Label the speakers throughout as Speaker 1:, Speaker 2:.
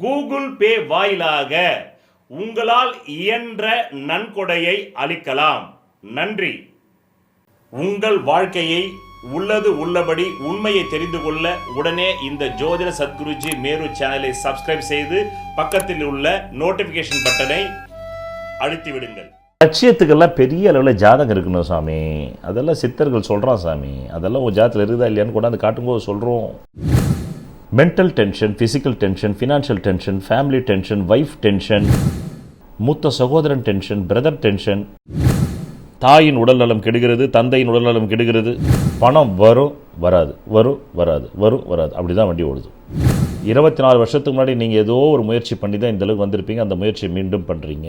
Speaker 1: Google Pay வாயிலாக உங்களால் இயன்ற நன்கொடையை அளிக்கலாம். நன்றி. உங்கள் வாழ்க்கையை உள்ளது உள்ளபடி உண்மையை தெரிந்து கொள்ள உடனே இந்த ஜோதிட சத்குருஜி மேரு சேனலை சப்ஸ்கிரைப் செய்து பக்கத்தில் உள்ள நோட்டிபிகேஷன் பட்டனை அழுத்தி விடுங்கள்
Speaker 2: லட்சியத்துக்கெல்லாம் பெரிய அளவில் ஜாதகம் இருக்கணும் சாமி. அதெல்லாம் சித்தர்கள் சொல்கிறான் சாமி. அதெல்லாம் உன் ஜாதத்தில் இருக்குதா இல்லையான்னு கொண்டாந்து காட்டும்போது சொல்கிறோம் mental tension physical tension financial tension family tension wife tension மூத்த சகோதரன் டென்ஷன் பிரதர் டென்ஷன் தாயின் உடல்நலம் கெடுகிறது தந்தையின் உடல்நலம் கெடுகிறது. பணம் வரும் வராது. வரும் வராது. வரும் வராது. அப்படி தான் வண்டி ஓடுது. இருபத்தி நாலு வருஷத்துக்கு முன்னாடி நீங்கள் ஏதோ ஒரு முயற்சி பண்ணி தான் இந்த அளவுக்கு வந்திருப்பீங்க. அந்த முயற்சியை மீண்டும் பண்ணுறீங்க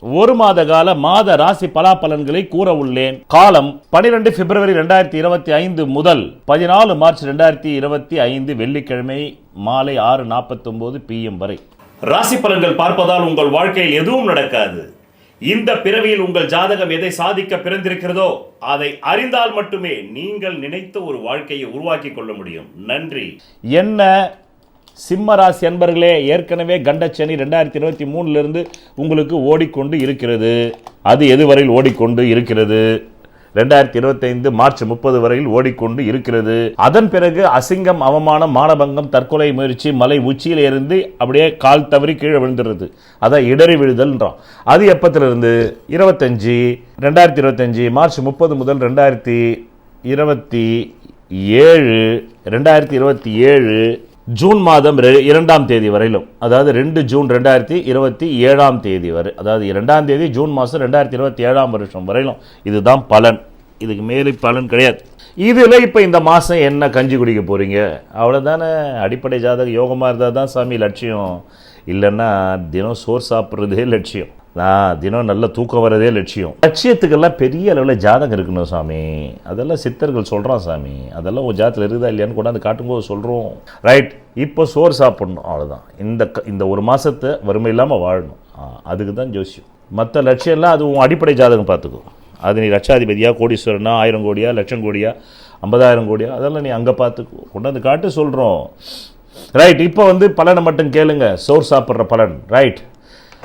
Speaker 2: ஒரு மாத கால மாத ராசி பலாபலன்களை கூற உள்ளேன். காலம் 12 பிப்ரவரி ரெண்டாயிரத்தி இருபத்தி ஐந்து முதல் பதினாலு மார்ச் ரெண்டாயிரத்தி இருபத்தி ஐந்து வெள்ளிக்கிழமை மாலை ஆறு நாற்பத்தி பிஎம் வரை.
Speaker 1: ராசி பலன்கள் பார்ப்பதால் உங்கள் வாழ்க்கையில் எதுவும் நடக்காது. இந்த பிறவியில் உங்கள் ஜாதகம் எதை சாதிக்க பிறந்திருக்கிறதோ அதை அறிந்தால் மட்டுமே நீங்கள் நினைத்த ஒரு வாழ்க்கையை உருவாக்கி கொள்ள முடியும். நன்றி.
Speaker 2: என்ன சிம்ம ராசி அன்பர்களே ஏற்கனவே கண்டச்சனி ரெண்டாயிரத்தி இருபத்தி மூணுலேருந்து உங்களுக்கு ஓடிக்கொண்டு இருக்கிறது. அது எதுவரையில் ஓடிக்கொண்டு இருக்கிறது? ரெண்டாயிரத்தி இருபத்தைந்து மார்ச் முப்பது வரையில் ஓடிக்கொண்டு இருக்கிறது. அதன் பிறகு அசிங்கம் அவமானம் மானபங்கம் தற்கொலை முயற்சி மலை உச்சியில் இருந்து அப்படியே கால் தவறி கீழே விழுந்துருது. அதான் இடறி விழுதல்ன்றோம் அது எப்பத்திலிருந்து? இருபத்தஞ்சு. ரெண்டாயிரத்தி இருபத்தஞ்சு மார்ச் முப்பது முதல் ரெண்டாயிரத்தி இருபத்தி ஏழு. ரெண்டாயிரத்தி இருபத்தி ஏழு. ஜூன் மாதம் ரெ- இரண்டாம் தேதி வரையிலும் அதாவது ரெண்டு ஜூன் ரெண்டாயிரத்தி இருபத்தி ஏழாம் தேதி வரை அதாவது இரண்டாம் தேதி ஜூன் மாதம் ரெண்டாயிரத்தி இருபத்தி ஏழாம் வருஷம் வரையிலும் இதுதான் பலன். இதுக்கு மேலே பலன் கிடையாது. இதில் இப்போ இந்த மாதம் என்ன கஞ்சி குடிக்க போகிறீங்க அவ்வளோதானே அடிப்படை ஜாதக யோகமாக இருந்தால் தான் சாமி லட்சியம். இல்லைன்னா தினம் சோறு சாப்பிட்றதே லட்சியம். நான் தினம் நல்ல தூக்கம் வரதே லட்சியம். லட்சியத்துக்கெல்லாம் பெரிய அளவில் ஜாதகம் இருக்கணும் சாமி. அதெல்லாம் சித்தர்கள் சொல்கிறான் சாமி. அதெல்லாம் உன் ஜாதத்தில் இருக்குதா இல்லையான்னு கொண்டாந்து காட்டும்போது சொல்கிறோம் ரைட் இப்போ சோறு சாப்பிடணும் அவ்வளோதான் இந்த க- இந்த ஒரு மாதத்தை வறுமை இல்லாமல் வாழணும். அதுக்கு தான் ஜோசியம். மற்ற லட்சியம்லாம் அது உன் அடிப்படை ஜாதகம் பார்த்துக்கோ. அது நீ லட்சாதிபதியா கோடீஸ்வரனா ஆயிரம் கோடியா லட்சம் கோடியா ஐம்பதாயிரம் கோடியா அதெல்லாம் நீ அங்கே பார்த்துக்கோ. கொண்டாந்து காட்டு சொல்கிறோம் ரைட் இப்போ வந்து பலனை மட்டும் கேளுங்க. சோறு சாப்பிட்ற பலன். ரைட்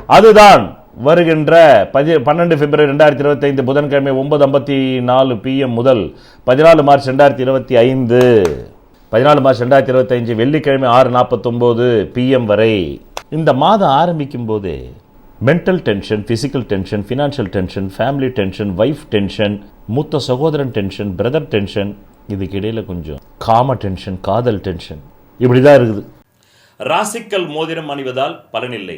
Speaker 2: அதுதான். வருகின்ற பதி பன்னெண்டு பிப்ரவரி ரெண்டாயிரத்தி இருபத்தைந்து புதன்கிழமை ஒன்பது ஐம்பத்தி நாலு பிஎம் முதல் பதினாலு மார்ச் ரெண்டாயிரத்தி இருபத்தி ஐந்து. பதினாலு மார்ச் ரெண்டாயிரத்தி இருபத்தஞ்சு வெள்ளிக்கிழமை ஆறு நாற்பத்தொம்போது பிஎம் வரை. இந்த மாதம் ஆரம்பிக்கும் போது mental tension physical tension financial tension family tension wife tension மூத்த சகோதரன் டென்ஷன் பிரதர் டென்ஷன் இதுக்கு இடையில் கொஞ்சம் காம டென்ஷன் காதல் டென்ஷன் இப்படி தான் இருக்குது.
Speaker 1: ராசிக்கல் மோதிரம் அணிவதால் பலனில்லை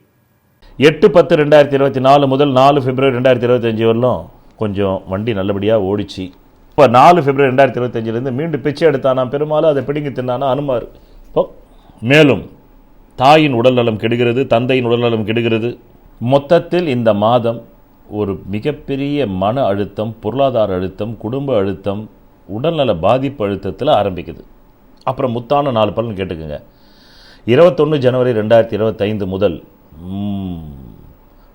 Speaker 2: எட்டு பத்து ரெண்டாயிரத்தி இருபத்தி நாலு முதல் நாலு பிப்ரவரி ரெண்டாயிரத்தி இருபத்தஞ்சி வரலும் கொஞ்சம் வண்டி நல்லபடியாக ஓடிச்சு. இப்போ நாலு பிப்ரவரி ரெண்டாயிரத்தி இருபத்தஞ்சிலேருந்து மீண்டும் பிச்சை எடுத்தானா? பெரும்பாலும் அதை பிடிங்கி தின்னானா அனுமார். இப்போ மேலும் தாயின் உடல்நலம் கெடுகிறது தந்தையின் உடல்நலம் கெடுகிறது. மொத்தத்தில் இந்த மாதம் ஒரு மிகப்பெரிய மன அழுத்தம் பொருளாதார அழுத்தம் குடும்ப அழுத்தம் உடல்நல பாதிப்பு அழுத்தத்தில் ஆரம்பிக்குது. அப்புறம் முத்தான நாலு பலன் கேட்டுக்கோங்க. இருபத்தொன்று ஜனவரி ரெண்டாயிரத்தி இருபத்தைந்து முதல்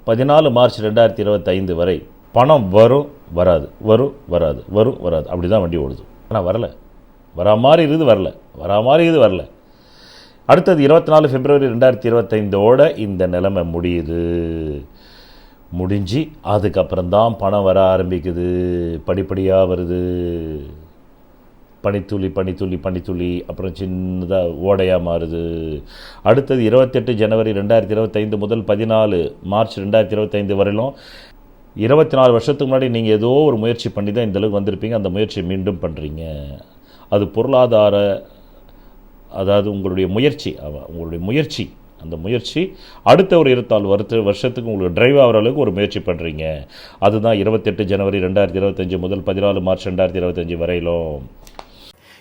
Speaker 2: பதினாலு மார்ச் ரெண்டாயிரத்தி இருபத்தைந்து வரை பணம் வரும் வராது. வரும் வராது. வரும் வராது. அப்படி தான் வண்டி ஓடுது. ஆனால் வரல. வரா மாதிரி இருக்குது வரல. வரா மாதிரி இருக்குது வரல. அடுத்தது இருபத்தி நாலு பிப்ரவரி ரெண்டாயிரத்தி இருபத்தைந்தோட இந்த நிலைமை முடியுது. முடிஞ்சு அதுக்கப்புறம் தான் பணம் வர ஆரம்பிக்குது. படிப்படியாக வருது. பனித்துளி பனித்துளி பனித்துளி அப்புறம் சின்னதாக ஓடையாக மாறுது. அடுத்தது இருபத்தெட்டு ஜனவரி ரெண்டாயிரத்தி இருபத்தைந்து முதல் பதினாலு மார்ச் ரெண்டாயிரத்தி இருபத்தைந்து வரையிலும் இருபத்தி நாலு வருஷத்துக்கு முன்னாடி நீங்கள் ஏதோ ஒரு முயற்சி பண்ணி தான் இந்தளவுக்கு வந்திருப்பீங்க. அந்த முயற்சியை மீண்டும் பண்ணுறீங்க அது பொருளாதார அதாவது உங்களுடைய முயற்சி உங்களுடைய முயற்சி அந்த முயற்சி அடுத்த ஒரு இருபத்தாலு வருத்த வருஷத்துக்கு உங்களுக்கு டிரைவ் ஆகிற அளவுக்கு ஒரு முயற்சி பண்ணுறீங்க அதுதான் இருபத்தெட்டு ஜனவரி ரெண்டாயிரத்தி இருபத்தஞ்சி முதல் பதினாலு மார்ச் ரெண்டாயிரத்தி இருபத்தஞ்சி வரையிலும்.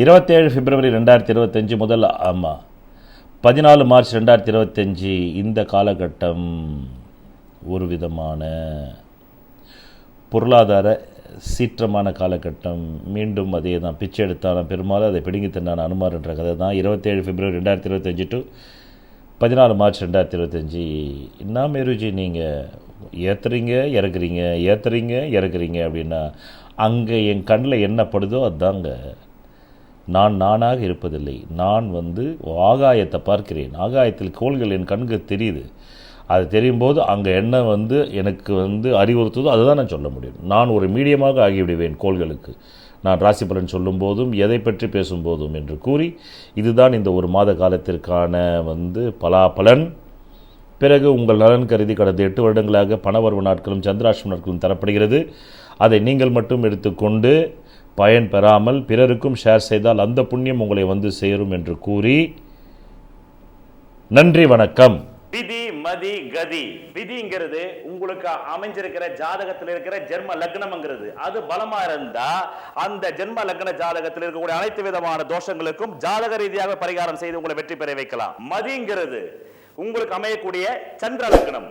Speaker 2: இருபத்தேழு பிப்ரவரி ரெண்டாயிரத்தி இருபத்தஞ்சி முதல் ஆமாம் பதினாலு மார்ச் ரெண்டாயிரத்தி இருபத்தஞ்சி இந்த காலகட்டம் ஒரு விதமான பொருளாதார சீற்றமான காலகட்டம். மீண்டும் அதே தான் பிச்சை எடுத்தான பெரும்பாலும் அதை பிடுங்கி தின்னான அனுமார் என்ற கதை தான். இருபத்தேழு பிப்ரவரி ரெண்டாயிரத்தி இருபத்தஞ்சி டு பதினாலு மார்ச் ரெண்டாயிரத்தி இருபத்தஞ்சி. என்ன மேருஜி நீங்கள் ஏற்றுறீங்க இறக்குறீங்க ஏற்றுறீங்க இறக்குறீங்க அப்படின்னா அங்கே என் கண்ணில் என்ன படுதோ அதுதாங்க நான் நானாக இருப்பதில்லை. நான் வந்து ஆகாயத்தை பார்க்கிறேன். ஆகாயத்தில் கோள்கள் என் கண்கு தெரியுது. அது தெரியும் போது அங்கே என்ன வந்து எனக்கு வந்து அறிவுறுத்துதோ அதுதான் நான் சொல்ல முடியும். நான் ஒரு மீடியமாக ஆகிவிடுவேன் கோள்களுக்கு. நான் ராசி பலன் சொல்லும் போதும் எதை பற்றி பேசும்போதும் என்று கூறி இதுதான் இந்த ஒரு மாத காலத்திற்கான வந்து பலாபலன். பிறகு உங்கள் நலன் கருதி கடந்த எட்டு வருடங்களாக பணவரவு நாட்களும் சந்திராஷ்டம நாட்களும் தரப்படுகிறது. அதை நீங்கள் மட்டும் எடுத்துக்கொண்டு பயன் பெறாமல் பிறருக்கும் ஷேர் செய்தால் அந்த புண்ணியம் உங்களை வந்து சேரும் என்று கூறி நன்றி வணக்கம்.
Speaker 1: விதி மதி கதி. விதிங்கிறது உங்களுக்கு அமைஞ்சிருக்கிற ஜாதகத்தில் இருக்கிற ஜென்ம லக்னம்ங்கிறது. அது பலமா இருந்தா அந்த ஜென்ம லக்ன ஜாதகத்தில் இருக்கக்கூடிய அனைத்து விதமான தோஷங்களுக்கும் ஜாதக ரீதியாக பரிகாரம் செய்து உங்களை வெற்றி பெற வைக்கலாம். மதிங்கிறது உங்களுக்கு அமையக்கூடிய சந்திர லக்னம்.